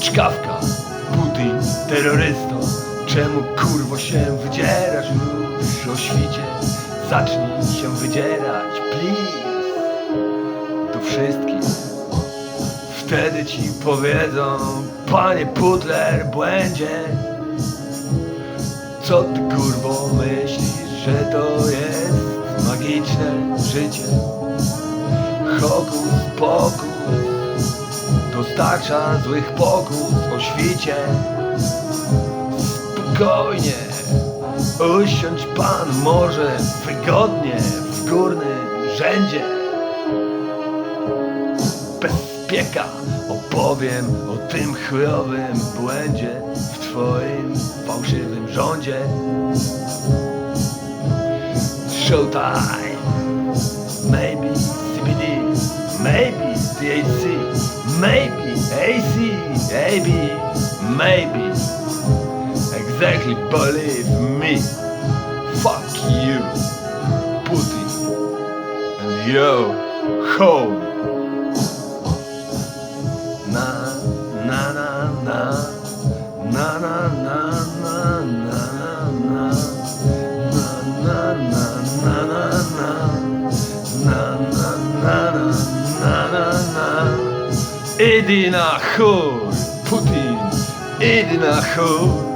Czkawka, Putin, terrorysto. Czemu kurwo się wydzierasz już o świcie? Zacznij się wydzierać, please. To wszystkim Wtedy ci powiedzą Panie Putler, błędzie. Co ty kurwo myślisz, że to jest magiczne życie? Hokus pokus Dostarcza złych pokus o świcie. Spokojnie Usiądź pan może wygodnie w górnym rzędzie. Bez pieka opowiem o tym chujowym błędzie W twoim fałszywym rządzie. Showtime maybe AC, maybe, maybe. Exactly, believe me. Fuck you, Putin, and yo, home. Na, na, na, na, Edinahu Putin. Edinahu